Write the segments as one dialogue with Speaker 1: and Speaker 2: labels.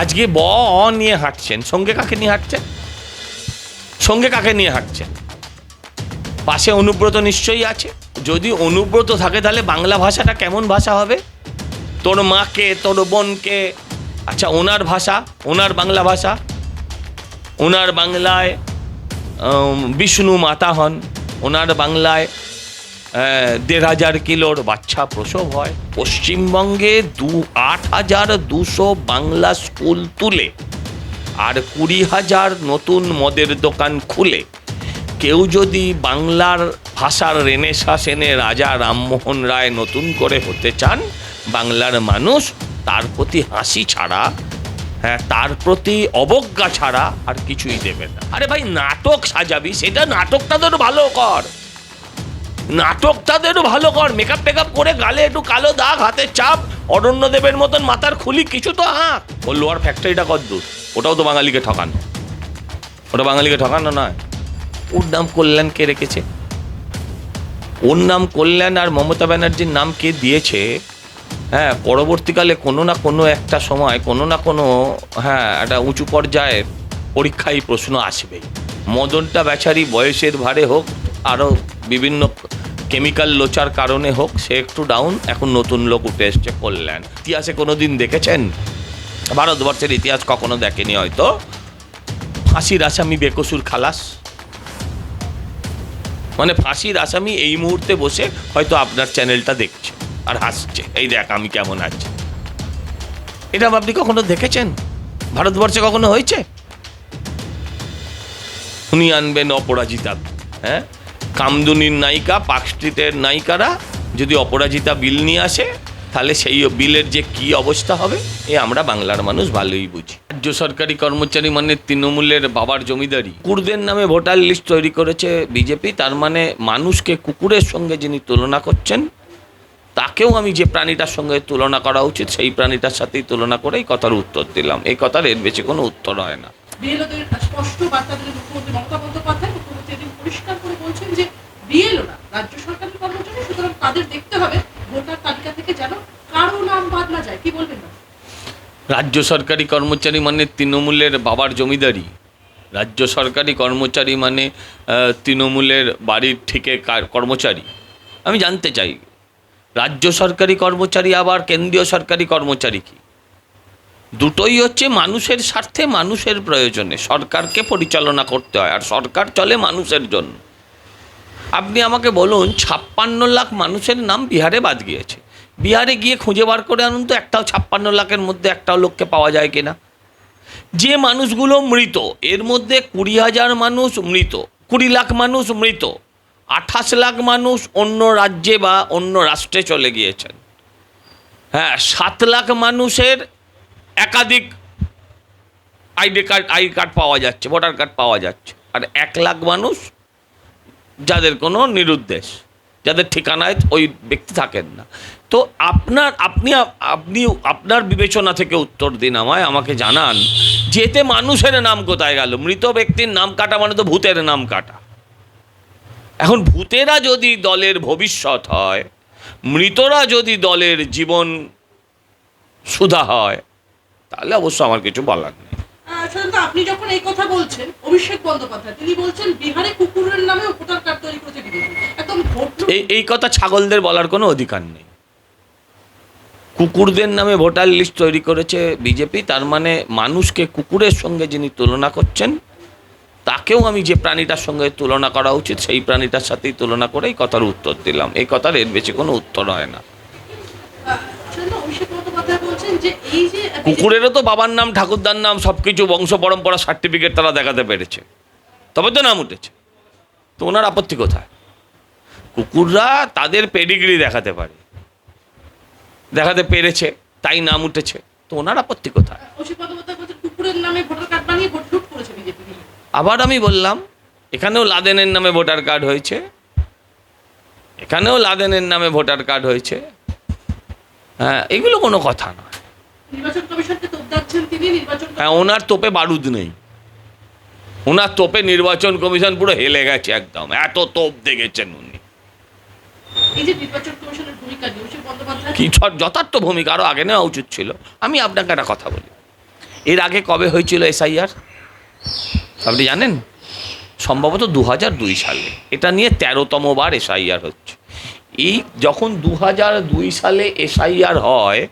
Speaker 1: আজকে ব অ নিয়ে হাঁটছেন, সঙ্গে কাকে নিয়ে হাঁটছেন? সঙ্গে কাকে নিয়ে হাঁটছেন? পাশে অনুব্রত নিশ্চয়ই আছে? যদি অনুব্রত থাকে তাহলে বাংলা ভাষাটা কেমন ভাষা হবে? তোর মাকে, তোর বোনকে আচ্ছা ওনার ভাষা, ওনার বাংলা ভাষা, ওনার বাংলায় বিষ্ণু মাতা হন, ওনার বাংলায় দেড় হাজার কিলোর বাচ্চা প্রসব হয়। পশ্চিমবঙ্গে দু আট হাজার দুশো বাংলা স্কুল তুলে আর কুড়ি হাজার নতুন মদের দোকান খুলে। কেউ যদি বাংলার ভাষার রেনেসাস এনে রাজা রামমোহন রায় নতুন করে হতে চান, বাংলার মানুষ তার প্রতি হাসি ছাড়া হ্যাঁ তার প্রতি অবজ্ঞা ছাড়া আর কিছুই দেবে না। আরে ভাই, নাটক সাজাবি, সেটা নাটকটা তোর ভালো কর। নাটকটা তো একটু ভালো কর। মেকআপ টেকআপ করে গালে একটু কালো দাগ হাতে চাপ, অরণ্য দেবের মতন মাথার খুলি, কিছু তো আঁক ও লোয়ার ফ্যাক্টরিটা কদ্দূর ওটাও তো বাঙালিকে ঠকানো। ওটা বাঙালিকে ঠকানো নয়। ওর নাম কল্যাণ কে রেখেছে? ওর নাম কল্যাণ আর মমতা ব্যানার্জির নাম কে দিয়েছে? হ্যাঁ পরবর্তীকালে কোনো না কোনো একটা সময়, কোনো না কোনো হ্যাঁ একটা উঁচু পর্যায়ের পরীক্ষায় প্রশ্ন আসবেই। মদনটা বেচারি বয়সের ভারে হোক আরও বিভিন্ন কেমিক্যাল লোচার কারণে হোক, সে একটু ডাউন এখন নতুন লোক উঠে এসছে কল্যাণ। ইতিহাসে কোনো দিন দেখেছেন? ভারতবর্ষের ইতিহাস কখনো দেখেনি হয়তো। ফাঁসির আসামি বেকসুর খালাস। মানে ফাঁসির আসামি এই মুহূর্তে বসে হয়তো আপনার চ্যানেলটা দেখছে আর হাসছে। এই দেখ আমি কেমন আছি। এটা আপনি কখনো দেখেছেন? ভারতবর্ষে কখনো হয়েছে? উনি আনবেন অপরাজিতা। হ্যাঁ? কামদুনির নায়িকা পার্ক স্ট্রিটের নায়িকারা যদি অপরাজিতা বিল নিয়ে আসে তাহলে সেই বিলের যে কি অবস্থা হবে এ আমরা বাংলার মানুষ ভালোই বুঝি। রাজ্য সরকারি কর্মচারী মানে তৃণমূলের বাবার জমিদারি। কুকুরদের নামে ভোটার লিস্ট তৈরি করেছে বিজেপি তার মানে মানুষকে কুকুরের সঙ্গে যিনি তুলনা করছেন তাকেও আমি যে প্রাণীটার সঙ্গে তুলনা করা উচিত সেই প্রাণীটার সাথেই তুলনা করেই কথার উত্তর দিলাম। এই কথার এর বেশি কোনো উত্তর হয় না।
Speaker 2: স্পষ্ট বার্তা দিলেন মুখ্যমন্ত্রী মমতা বন্দ্যোপাধ্যায় মুখ্যমন্ত্রী পরিষ্কার করে বলছেন যে বিএলও না রাজ্য সরকারের কর্মচারী সুতরাং তাদের দেখতে হবে ভোটার তালিকা থেকে যেন কারও নাম বাদ না যায় কি বলবেন না
Speaker 1: রাজ্য সরকারি কর্মচারী মানে তৃণমূলের বাবার জমিদারি। রাজ্য সরকারি কর্মচারী মানে তৃণমূলের বাড়ির কার- কর্মচারী। আমি জানতে চাই, রাজ্য সরকারি কর্মচারী আবার কেন্দ্রীয় সরকারি কর্মচারী কি? দুটোই হচ্ছে মানুষের স্বার্থে, মানুষের প্রয়োজনে। সরকারকে পরিচালনা করতে হয়, আর সরকার চলে মানুষের জন্য। আপনি আমাকে বলুন, ছাপ্পান্ন লাখ মানুষের নাম বিহারে বাদ গিয়েছে। বিহারে গিয়ে খুঁজে বার করে আনুন তো, একটাও ছাপ্পান্ন লাখের মধ্যে একটাও লোককে পাওয়া যায় কিনা। যে মানুষগুলো মৃত, এর মধ্যে কুড়ি হাজার মানুষ মৃত, কুড়ি লাখ মানুষ মৃত, আঠাশ লাখ মানুষ অন্য রাজ্যে বা অন্য রাষ্ট্রে চলে গিয়েছেন। হ্যাঁ সাত লাখ মানুষের একাধিক আইডি কার্ড আইডি কার্ড পাওয়া যাচ্ছে, ভোটার কার্ড পাওয়া যাচ্ছে। আর এক লাখ মানুষ যাদের কোনো নিরুদ্দেশ। যাদের ঠিকানায় ওই ব্যক্তি থাকেন না। তো আপনার, আপনি আপনি, আপনার বিবেচনা থেকে উত্তর দিন আমায়, আমাকে জানান, যেতে মানুষের নাম কোথায় গেল? মৃত ব্যক্তির নাম কাটা মানে তো ভূতের নাম কাটা। এখন ভূতেরা যদি দলের ভবিষ্যৎ হয়, মৃতরা যদি দলের জীবন সুধা হয়, তাহলে অবশ্য আমার কিছু বলার নেই।
Speaker 2: সাধারণত আপনি যখন এই কথা বলছেন অভিষেক বন্দ্যোপাধ্যায় তিনি বলছেন বিহারে কুকুরের নামে ভোটার কার্ড তৈরি করেছে বিজেপি একদম
Speaker 1: এই এই কথা ছাগলদের বলার কোনো অধিকার নেই। কুকুরদের নামে ভোটার লিস্ট তৈরি করেছে বিজেপি তার মানে মানুষকে কুকুরের সঙ্গে যিনি তুলনা করছেন তাকেও আমি যে প্রাণীটার সঙ্গে তুলনা করা উচিত সেই প্রাণীটার সাথেই তুলনা করেই কথার উত্তর দিলাম। এই কথার এর বেশি কোনো উত্তর হয় না।
Speaker 2: অভিষেক বন্দ্যোপাধ্যায় বলছেন যে এই যে
Speaker 1: কুকুরেরও তো বাবার নাম ঠাকুরদার নাম সব কিছু বংশ পরম্পরা সার্টিফিকেট তারা দেখাতে পেরেছে। তবে তো নাম উঠেছে। তো ওনার আপত্তি কোথায়? কুকুররা তাদের পেডিগ্রি দেখাতে পারে। দেখাতে পেরেছে তাই নাম উঠেছে। তো ওনার আপত্তি কোথায়? আবার আমি বললাম এখানেও লাদেনের নামে ভোটার কার্ড হয়েছে। এখানেও লাদেনের নামে ভোটার কার্ড হয়েছে। হ্যাঁ এগুলো কোনো কথা নয়।
Speaker 2: নির্বাচন কমিশনকে তোপ দাচ্ছেন তিনি নির্বাচন
Speaker 1: হ্যাঁ ওনার তোপে বারুদ নেই। ওনার তোপে নির্বাচন কমিশন পুরো হেলে গেছে একদম। এত তোপ দেখেছেন উনি। কি যথার্থ ভূমিকা আরও আগে নেওয়া উচিত ছিল। আমি আপনাকে একটা কথা বলি। এর আগে কবে হয়েছিল এসআইআর? আপনি জানেন? সম্ভবত দু হাজার দুই সালে। এটা নিয়ে তেরোতম বার এসআইআর হচ্ছে। এই যখন দু হাজার দুই সালে এসআইআর হয়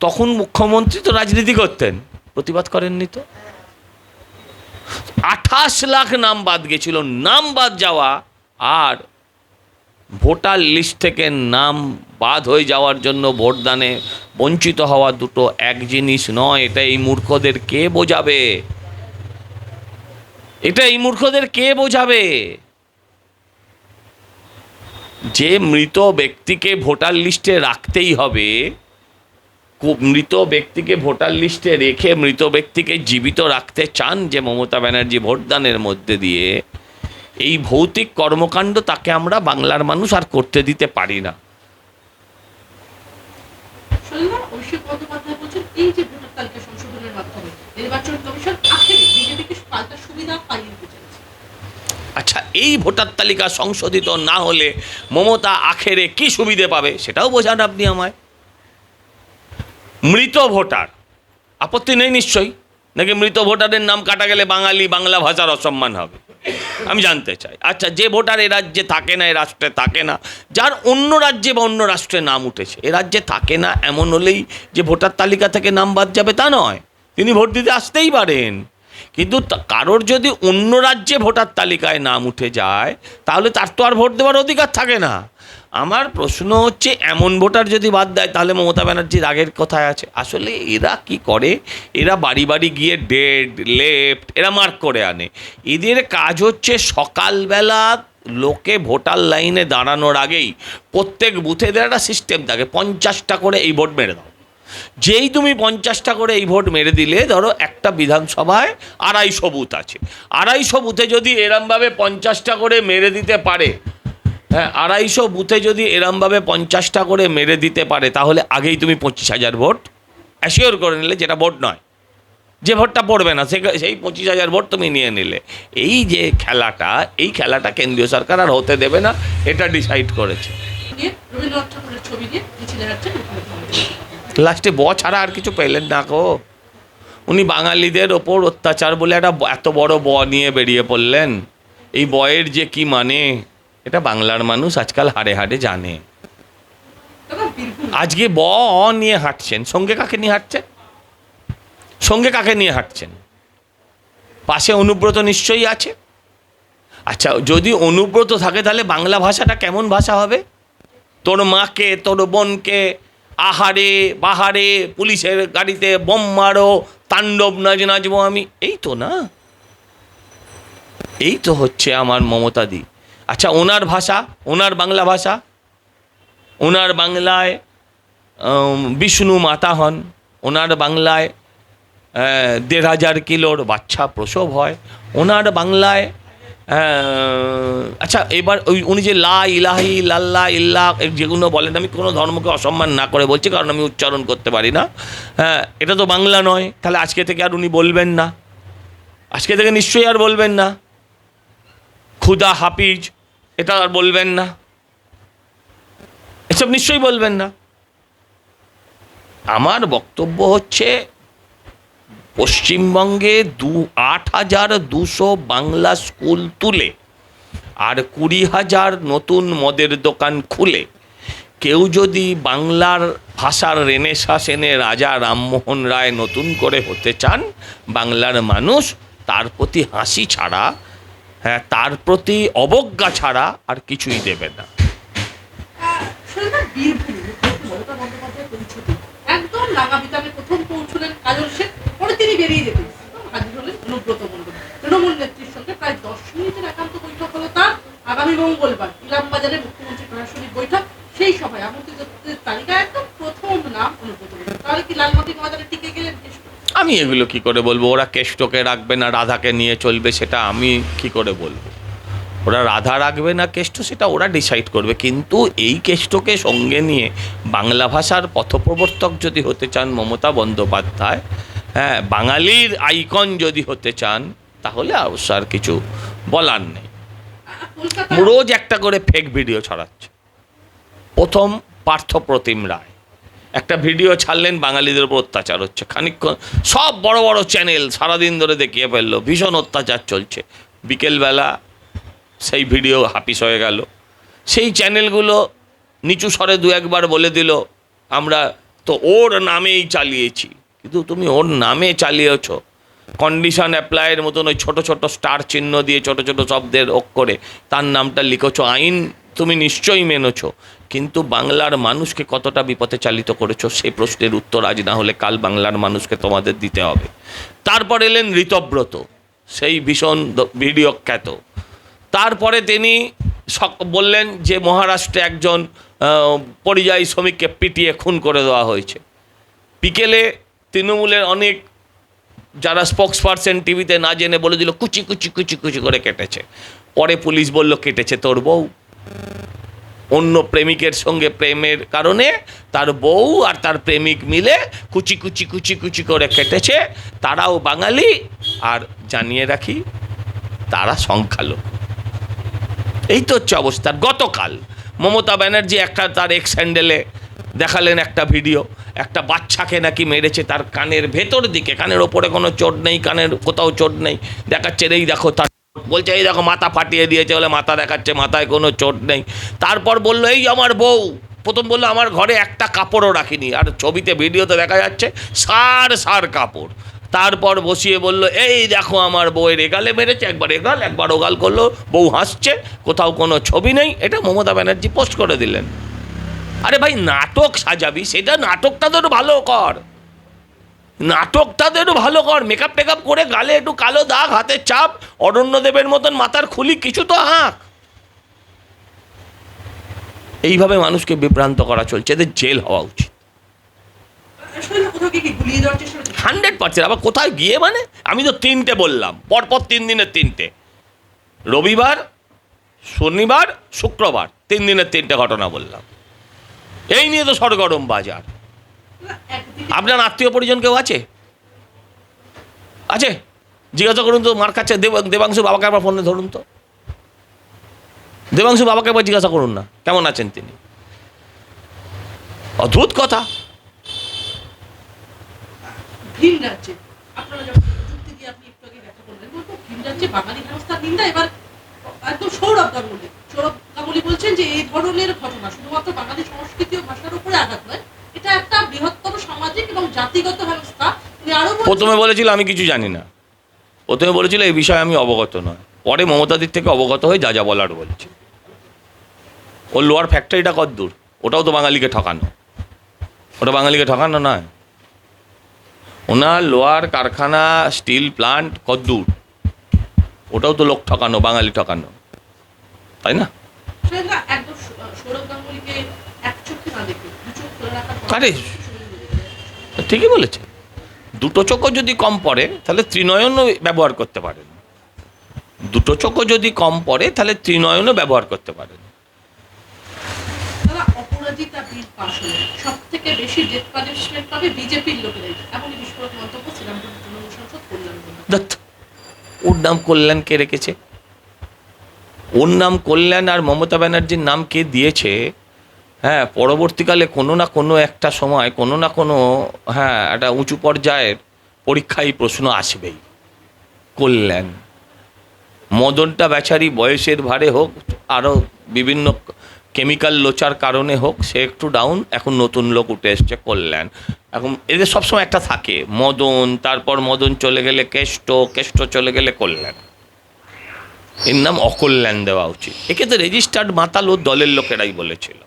Speaker 1: তখন মুখ্যমন্ত্রী তো রাজনীতি করতেন। প্রতিবাদ করেননি তো। আঠাশ লাখ নাম বাদ গেছিল, নাম বাদ যাওয়া আর ভোটার লিস্ট থেকে নাম বাদ হয়ে যাওয়ার জন্য ভোটদানে বঞ্চিত হওয়া দুটো এক জিনিস নয়, এটা এই মূর্খদের কে বোঝাবে? এটা এই মূর্খদের কে বোঝাবে? যে মৃত ব্যক্তিকে ভোটার লিস্টে রাখতেই হবে মৃত ব্যক্তিকে ভোটার লিস্টে রেখে মৃত ব্যক্তিকে জীবিত রাখতে চান যে মমতা ব্যানার্জি ভোটদানের মধ্যে দিয়ে এই ভৌতিক কর্মকাণ্ড তাকে আমরা বাংলার মানুষ আর করতে দিতে পারি না। আচ্ছা এই ভোটার তালিকা সংশোধিত না হলে মমতা আখেরে কি সুবিধে পাবে সেটাও বোঝান আপনি আমায়। মৃত ভোটার। আপত্তি নেই নিশ্চয়ই। নাকি মৃত ভোটারের নাম কাটা গেলে বাঙালি বাংলা ভাষার অসম্মান হবে? আমি জানতে চাই। আচ্ছা যে ভোটার এ রাজ্যে থাকে না, এ রাষ্ট্রে থাকে না, যার অন্য রাজ্যে বা অন্য রাষ্ট্রে নাম উঠেছে, এ রাজ্যে থাকে না এমন হলেই যে ভোটার তালিকা থেকে নাম বাদ যাবে তা নয়। তিনি ভোট দিতে আসতেই পারেন। কিন্তু কারোর যদি অন্য রাজ্যে ভোটার তালিকায় নাম উঠে যায়, তাহলে তার তো আর ভোট দেওয়ার অধিকার থাকে না। আমার প্রশ্ন হচ্ছে, এমন ভোটার যদি বাদ দেয়, তাহলে মমতা ব্যানার্জির আগের কথায় আছে। আসলে এরা কি করে? এরা বাড়ি বাড়ি গিয়ে ডেড লেফট এরা মার্ক করে আনে। এদের কাজ হচ্ছে সকালবেলা লোকে ভোটার লাইনে দাঁড়ানোর আগেই প্রত্যেক বুথেদের একটা সিস্টেম থাকে, পঞ্চাশটা করে এই ভোট মেরে দাও। যেই তুমি পঞ্চাশটা করে এই ভোট মেরে দিলে, ধরো একটা বিধানসভায় আড়াইশো বুথ আছে। আড়াইশো বুথে যদি এরমভাবে পঞ্চাশটা করে মেরে দিতে পারে হ্যাঁ আড়াইশো বুথে যদি এরমভাবে পঞ্চাশটা করে মেরে দিতে পারে, তাহলে আগেই তুমি পঁচিশ হাজার ভোট অ্যাসিওর করে নিলে যেটা ভোট নয়। যে ভোটটা পড়বে না, সে সেই পঁচিশ হাজার ভোট তুমি নিয়ে নিলে। এই যে খেলাটা, এই খেলাটা কেন্দ্রীয় সরকার আর হতে দেবে না, এটা ডিসাইড করেছে। লাস্টে ব ছাড়া আর কিছু পেলেন না গো। উনি বাঙালিদের ওপর অত্যাচার বলে একটা এত বড় ব নিয়ে বেরিয়ে পড়লেন। এই বয়ের যে কি মানে? এটা বাংলার মানুষ আজকাল হাড়ে হাড়ে জানে। আজকে ব নিয়ে হাঁটছেন সঙ্গে কাকে নিয়ে হাঁটছেন? সঙ্গে কাকে নিয়ে হাঁটছেন? পাশে অনুব্রত নিশ্চয়ই আছে? আচ্ছা যদি অনুব্রত থাকে তাহলে বাংলা ভাষাটা কেমন ভাষা হবে? তোর মাকে তোর বোনকে আহারে বাহারে পুলিশের গাড়িতে বোম মারো তাণ্ডব নাচ নাচবো আমি। এই তো না? এই তো হচ্ছে আমার মমতাদি আচ্ছা ওনার ভাষা ওনার বাংলা ভাষা? ওনার বাংলায় বিষ্ণু মাতা হন। ওনার বাংলায় দেড় হাজার কিলোর বাচ্চা প্রসব হয়। ওনার বাংলায় আচ্ছা এবার ওই উনি যে লা ইলাহি লাল্লা ইল্লা যেগুলো বলেন, আমি কোনো ধর্মকে অসম্মান না করে বলছি, কারণ আমি উচ্চারণ করতে পারি না। হ্যাঁ এটা তো বাংলা নয়, তাহলে আজকে থেকে আর উনি বলবেন না। আজকে থেকে নিশ্চয়ই আর বলবেন না। খুদা হাফিজ এটা আর বলবেন না। এসব নিশ্চয়ই বলবেন না। আমার বক্তব্য হচ্ছে, পশ্চিমবঙ্গে দু আট হাজার দুশো বাংলা স্কুল তুলে আর কুড়ি হাজার নতুন মদের দোকান খুলে। কেউ যদি বাংলার ভাষার রেনেসাস এনে রাজা রামমোহন রায় নতুন করে হতে চান, বাংলার মানুষ তার প্রতি হাসি ছাড়া হ্যাঁ তার প্রতি অবজ্ঞা ছাড়া আর কিছুই দেবে না।
Speaker 2: তিনি বেরিয়ে তৃণমূল প্রায় একান্ত বৈঠক হলো তার। আগামী মঙ্গলবার ইলামবাজারে মুখ্যমন্ত্রী বৈঠক। সেই সভায় আমন্ত্রিতদের তালিকায় একদম প্রথম নাম অনুব্রত তাহলে কি লালমাটি ময়দানে টিকে গেলেন?
Speaker 1: আমি এগুলো কি করে বলব? ওরা কেষ্টকে রাখবে না রাধাকে নিয়ে চলবে সেটা আমি কি করে বলব? ওরা রাধা রাখবে না কেষ্ট সেটা ওরা ডিসাইড করবে। কিন্তু এই কেষ্টকে সঙ্গে নিয়ে বাংলা ভাষার পথপ্রবর্তক যদি হতে চান মমতা বন্দ্যোপাধ্যায় হ্যাঁ বাঙালির আইকন যদি হতে চান তাহলে অবশ্য আর কিছু বলার নেই। রোজ একটা করে ফেক ভিডিও ছড়াচ্ছে। প্রথম পার্থপ্রতিম রায়। একটা ভিডিও ছাড়লেন, বাঙালিদের উপর অত্যাচার হচ্ছে। খানিকক্ষণ, সব বড় বড় চ্যানেল সারাদিন ধরে দেখিয়ে ফেলল, ভীষণ অত্যাচার চলছে। বিকেলবেলা সেই ভিডিও হাপিস হয়ে গেল। সেই চ্যানেলগুলো নিচু স্বরে দু একবার বলে দিল, আমরা তো ওর নামেই চালিয়েছি। কিন্তু তুমি ওর নামে চালিয়েছ। কন্ডিশন অ্যাপ্লাইয়ের মতন ওই ছোটো ছোটো স্টার চিহ্ন দিয়ে ছোটো ছোটো শব্দের অক্ষরে তার নামটা লিখেছ। আইন তুমি নিশ্চয়ই মেনেছ। কিন্তু বাংলার মানুষকে কতটা বিপথে চালিত করেছ সেই প্রশ্নের উত্তর আজ না হলে কাল বাংলার মানুষকে তোমাদের দিতে হবে। তারপর এলেন ঋতব্রত, সেই ভীষণ ভিডিও খ্যাত। তারপরে তিনি বললেন যে মহারাষ্ট্রে একজন পরিযায়ী শ্রমিককে পিটিয়ে খুন করে দেওয়া হয়েছে। বিকেলে তৃণমূলের অনেক যারা স্পোক্স পার্সন টিভিতে না জেনে বলে দিল, কুচি কুচি কুচি কুচি করে কেটেছে। পরে পুলিশ বলল, কেটেছে তোর বউ। অন্য প্রেমিকের সঙ্গে প্রেমের কারণে তার বউ আর তার প্রেমিক মিলে কুচি কুচি কুচি কুচি করে কেটেছে। তারাও বাঙালি। আর জানিয়ে রাখি, তারা সংখ্যালঘু। এই তো হচ্ছে অবস্থা। গতকাল মমতা ব্যানার্জি একটা তার এক্স হ্যান্ডেলে দেখালেন একটা ভিডিও। একটা বাচ্চাকে নাকি মেরেছে তার কানের ভেতর দিকে। কানের ওপরে কোনো চোট নেই, কানের কোথাও চোট নেই। দেখাচ্ছে, এই দেখো, তার বলছে, এই দেখো, মাথা ফাটিয়ে দিয়েছে বলে মাথা দেখাচ্ছে, মাথায় কোনো চোট নেই। তারপর বলল, এই আমার বউ। প্রথম বলল, আমার ঘরে একটা কাপড়ও রাখিনি। আর ছবিতে, ভিডিওতে দেখা যাচ্ছে, সার সার কাপড়। তারপর বসিয়ে বলল, এই দেখো, আমার বউয়ের এগালে মেরেছে। একবার এগাল, একবার ওগাল করল, বউ হাসছে, কোথাও কোনো ছবি নেই। এটা মমতা ব্যানার্জি পোস্ট করে দিলেন। আরে ভাই, নাটক সাজাবি, সেটা নাটকটা তোর ভালো কর। নাটকটা তো একটু ভালো কর মেকআপ টেকআপ করে গালে একটু কালো দাগ, হাতের চাপ অরণ্যদেবের মতন মাথার খুলি, কিছু তো হাঁক। এইভাবে মানুষকে বিভ্রান্ত করা চলছে, এদের জেল হওয়া উচিত? হান্ড্রেড পার্সেন্ট, আবার কোথায় গিয়ে মানে? আমি তো তিনটে বললাম, পরপর তিন দিনের তিনটে। রবিবার, শনিবার, শুক্রবার, তিন দিনের তিনটে ঘটনা বললাম। এই নিয়ে তো সরগরম বাজার। আপনার আত্মীয় পরিজন কেউ আছে? আছে? জিজ্ঞাসা করুন তো, মার কাছে দেবাংশু বাবাকে একবার ফোনে ধরুন তো। দেবাংশু বাবাকে একবার জিজ্ঞাসা করুন না, কেমন আছেন তিনি? অদ্ভুত কথা।
Speaker 2: সৌরভ গাঙ্গুলি বলছেন যে এই ধরনের ঘটনা, শুধুমাত্র বাঙালি সংস্কৃতি ও ভাষার উপরে আঘাত নয় এটা একটা বৃহত্তর সামাজিক এবং জাতিগত ব্যবস্থা
Speaker 1: প্রথমে বলেছিল আমি কিছু জানি না। প্রথমে বলেছিল এই বিষয়ে আমি অবগত নয় পরে মমতাদির থেকে অবগত হয়ে যা যা বলার বলছে। ওর লোয়ার ফ্যাক্টরিটা কত দূর? ওটাও তো বাঙালিকে ঠকানো। ওটা বাঙালিকে ঠকানো নয়। ওনার লোয়ার কারখানা স্টিল প্লান্ট কত দূর? ওটাও তো লোক ঠকানো বাঙালি ঠকানো। তাই না
Speaker 2: সেটা একদম সৌ- সৌরভ গাঙ্গুলিকে এক চোখে না দেখে দু চোখ
Speaker 1: কারে? ঠিকই বলেছে। দুটো চোখও যদি কম পড়ে তাহলে ত্রিনয়নও ব্যবহার করতে পারেন। দুটো চোখও যদি কম পড়ে তাহলে ত্রিনয়নও ব্যবহার করতে পারেন। ওর নাম কল্যাণ কে রেখেছে? ওর নাম কল্যাণ আর মমতা ব্যানার্জির নাম কে দিয়েছে? হ্যাঁ পরবর্তীকালে কোনো না কোনো একটা সময়, কোনো না কোনো হ্যাঁ একটা উঁচু পর্যায়ের পরীক্ষায় প্রশ্ন আসবেই। কল্যাণ মদনটা বেচারি বয়সের ভারে হোক আরও বিভিন্ন কেমিক্যাল লোচার কারণে হোক, সে একটু ডাউন এখন নতুন লোক উঠে এসছে কল্যাণ এখন এদের সবসময় একটা থাকে, মদন, তারপর মদন চলে গেলে কেষ্ট কেষ্ট চলে গেলে কল্যাণ এর নাম অকল্যাণ দেওয়া উচিত। একে তো রেজিস্টার্ড মাতাল ও দলের লোকেরাই বলেছিল।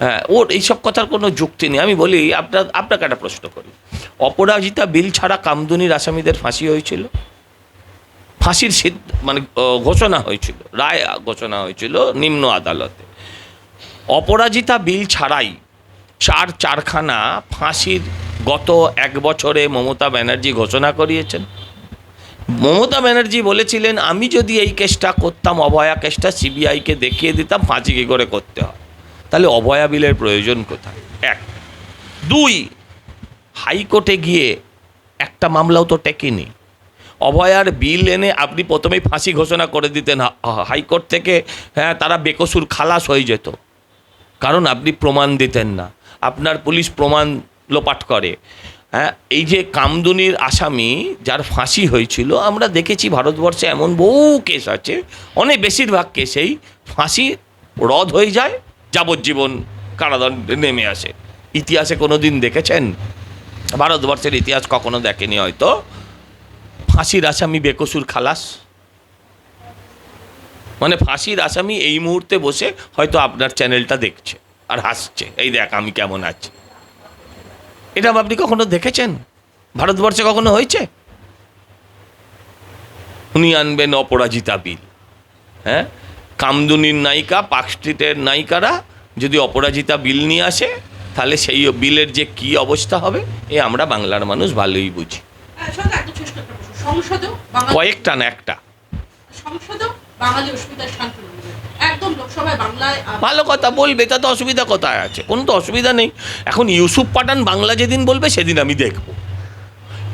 Speaker 1: হ্যাঁ ওর এইসব কথার কোনো যুক্তি নেই। আমি বলি, আপনার, আপনাকে একটা প্রশ্ন করি। অপরাজিতা বিল ছাড়া কামদুনির আসামিদের ফাঁসি হয়েছিল? ফাঁসির সিদ্ধ মানে ঘোষণা হয়েছিল, রায় ঘোষণা হয়েছিল নিম্ন আদালতে। অপরাজিতা বিল ছাড়াই চার চারখানা ফাঁসির গত এক বছরে মমতা ব্যানার্জি ঘোষণা করিয়েছেন। মমতা ব্যানার্জি বলেছিলেন, আমি যদি এই কেসটা করতাম অভয়া কেসটা সিবিআইকে দেখিয়ে দিতাম, ফাঁসি কী করে করতে হয়? তাহলে অভয়া বিলের প্রয়োজন কোথায়? এক। দুই, হাইকোর্টে গিয়ে একটা মামলাও তো টেকেনি। অভয়ার বিল এনে আপনি প্রথমেই ফাঁসি ঘোষণা করে দিতেন। হাইকোর্ট থেকে হ্যাঁ তারা বেকসুর খালাস হয়ে যেত। কারণ আপনি প্রমাণ দিতেন না। আপনার পুলিশ প্রমাণ লোপাট করে। হ্যাঁ এই যে কামদুনির আসামি যার ফাঁসি হয়েছিল, আমরা দেখেছি ভারতবর্ষে এমন বহু কেস আছে। অনেক বেশিরভাগ কেসেই ফাঁসি রদ হয়ে যায়। যাবজ্জীবন কারাদণ্ডে নেমে আসে। ইতিহাসে কোনো দিন দেখেছেন? ভারতবর্ষের ইতিহাস কখনো দেখেনি হয়তো। ফাঁসির আসামি বেকসুর খালাস। মানে ফাঁসির আসামি এই মুহূর্তে বসে হয়তো আপনার চ্যানেলটা দেখছে আর হাসছে। এই দেখ আমি কেমন আছি। এটা আপনি কখনো দেখেছেন? ভারতবর্ষে কখনো হয়েছে? উনি আনবেন অপরাজিতা বিল। হ্যাঁ? কামদুনির নায়িকা পার্ক স্ট্রিটের নায়িকারা যদি অপরাজিতা বিল নিয়ে আসে তাহলে সেই বিলের যে কি অবস্থা হবে এ আমরা বাংলার মানুষ ভালোই বুঝি। কয়েকটা না একটা। ভালো কথা বলবে তাতে অসুবিধা কোথায় আছে? কোনো তো অসুবিধা নেই। এখন ইউসুফ পাঠান বাংলা যেদিন বলবে সেদিন আমি দেখব।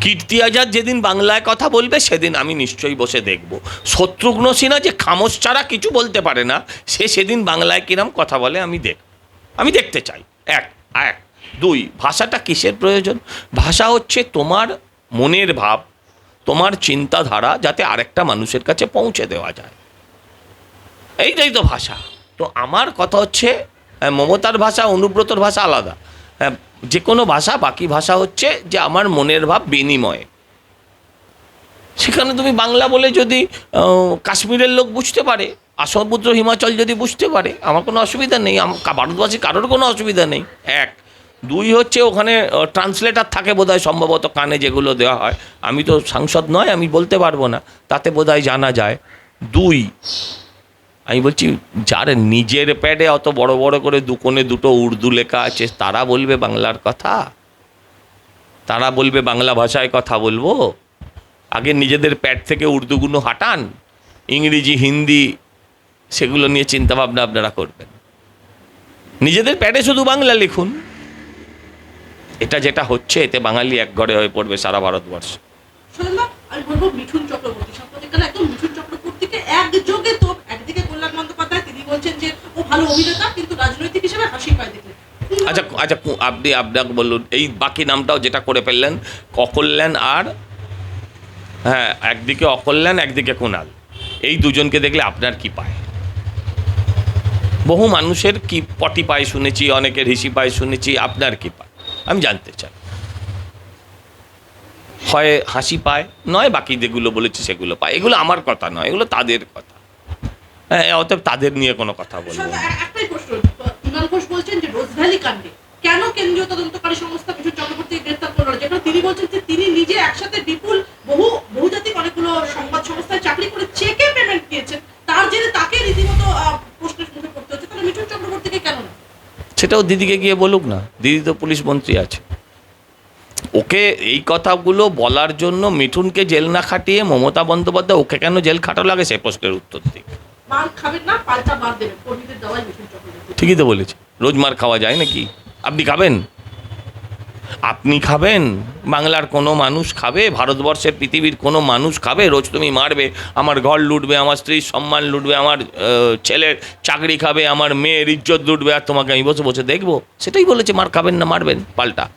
Speaker 1: কীর্তি আজাদ যেদিন বাংলায় কথা বলবে সেদিন আমি নিশ্চয়ই বসে দেখব। শত্রুঘ্ন সিনহা যে খামোশ ছাড়া কিছু বলতে পারে না সে সেদিন বাংলায় কিরম কথা বলে আমি দেখ আমি দেখতে চাই। এক এক দুই ভাষাটা কিসের প্রয়োজন? ভাষা হচ্ছে তোমার মনের ভাব তোমার চিন্তাধারা যাতে আরেকটা মানুষের কাছে পৌঁছে দেওয়া যায়। এইটাই তো ভাষা। তো আমার কথা হচ্ছে মমতার ভাষা অনুব্রতর ভাষা আলাদা। হ্যাঁ, যে কোনো ভাষা, বাকি ভাষা হচ্ছে যে আমার মনের ভাব বিনিময়। সেখানে তুমি বাংলা বলে যদি কাশ্মীরের লোক বুঝতে পারে আর সমুদ্র হিমাচল যদি বুঝতে পারে, আমার কোনো অসুবিধা নেই। ভারতবাসী কারোর কোনো অসুবিধা নেই। এক। দুই হচ্ছে ওখানে ট্রান্সলেটার থাকে বোধহয় সম্ভবত কানে যেগুলো দেওয়া হয়। আমি তো সাংসদ নয়, আমি বলতে পারব না। তাতে বোধহয় জানা যায়। দুই। আমি বলছি, যার নিজের প্যাডে অত বড় বড় করে দুকোণে দুটো উর্দু লেখা আছে, তারা বলবে বাংলার কথা? তারা বলবে বাংলা ভাষায় কথা বলব? আগে নিজেদের প্যাড থেকে উর্দুগুলো হাঁটান, ইংরেজি, হিন্দি, সেগুলো নিয়ে চিন্তাভাবনা আপনারা করবেন। নিজেদের প্যাডে শুধু বাংলা লিখুন। এটা যেটা হচ্ছে, এতে বাঙালি একঘরে হয়ে পড়বে সারা ভারতবর্ষ।
Speaker 2: মিঠুন চক্রবর্তী ভালো অভিনেতা, কিন্তু রাজনৈতিক হিসেবে হাসি পায় দেখলে।
Speaker 1: আচ্ছা আচ্ছা আপনি আপনাকে বলুন, এই বাকি নামটাও যেটা করে ফেললেন, অকল্যাণ আর হ্যাঁ একদিকে অকল্যাণ, একদিকে কুণাল। এই দুজনকে দেখলে আপনার কি পায়? বহু মানুষের কি পটি পায় শুনেছি, অনেকের হিসি পায় শুনেছি, আপনার কি পায়? আমি জানতে চাই। হয় হাসি পায়, নয় বাকি যেগুলো বলেছি সেগুলো পায়। এগুলো আমার কথা নয়, এগুলো তাদের কথা। অতএব তাদের নিয়ে কোনো কথা বলব
Speaker 2: একটাই প্রশ্ন ঘোষ বলছেন যে রোজভ্যালি কাণ্ডে। কেন কেন্দ্রীয় তদন্তকারী সংস্থা চক্রবর্তীকে গ্রেফতার করল যেখানে তিনি বলছেন যে তিনি নিজে একসাথে বিপুল বহু বহুজাতিক অনেকগুলো সংবাদ সংস্থায় চাকরি করে চেকে পেমেন্ট দিয়েছেন। তার জেরে তাকে রীতিমতো প্রশ্নের মুখে পড়তে হচ্ছে। তাহলে মিঠুন চক্রবর্তীকে কেন না?
Speaker 1: সেটাও দিদিকে গিয়ে বলুক না। দিদি তো পুলিশ মন্ত্রী আছে। ওকে এই কথাগুলো বলার জন্য মিঠুনকে জেল না খাটিয়ে মমতা বন্দ্যোপাধ্যায় ওকে কেন জেল খাটো লাগে সে প্রশ্নের উত্তর দিক। ঠিকই তো বলেছি। রোজ মার খাওয়া যায় নাকি? আপনি খাবেন? আপনি খাবেন? বাংলার কোনো মানুষ খাবে? ভারতবর্ষের পৃথিবীর কোনো মানুষ খাবে? রোজ তুমি মারবে, আমার ঘর লুটবে, আমার স্ত্রীর সম্মান লুটবে, আমার ছেলের চাকরি খাবে, আমার মেয়ের ইজ্জত লুটবে, আর তোমাকে আমি বসে বসে দেখব? সেটাই বলেছে, মার খাবেন না, মারবেন, পাল্টা।